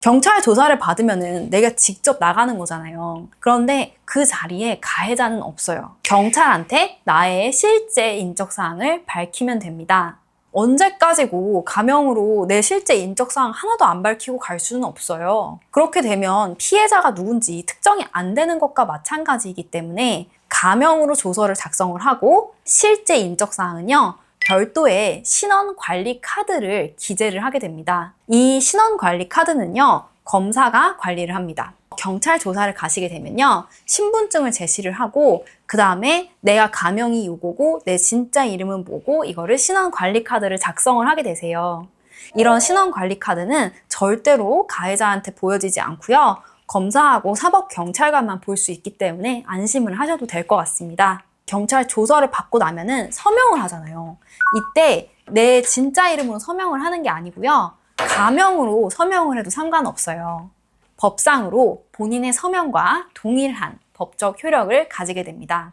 경찰 조사를 받으면은 내가 직접 나가는 거잖아요. 그런데 그 자리에 가해자는 없어요. 경찰한테 나의 실제 인적 사항을 밝히면 됩니다. 언제까지고 가명으로 내 실제 인적 사항 하나도 안 밝히고 갈 수는 없어요. 그렇게 되면 피해자가 누군지 특정이 안 되는 것과 마찬가지이기 때문에 가명으로 조서를 작성을 하고 실제 인적 사항은요. 별도의 신원 관리 카드를 기재를 하게 됩니다. 이 신원 관리 카드는요, 검사가 관리를 합니다. 경찰 조사를 가시게 되면요, 신분증을 제시를 하고, 그 다음에 내가 가명이 요거고, 내 진짜 이름은 뭐고, 이거를 신원 관리 카드를 작성을 하게 되세요. 이런 신원 관리 카드는 절대로 가해자한테 보여지지 않고요. 검사하고 사법 경찰관만 볼 수 있기 때문에 안심을 하셔도 될 것 같습니다. 경찰 조서를 받고 나면은 서명을 하잖아요. 이때 내 진짜 이름으로 서명을 하는 게 아니고요. 가명으로 서명을 해도 상관없어요. 법상으로 본인의 서명과 동일한 법적 효력을 가지게 됩니다.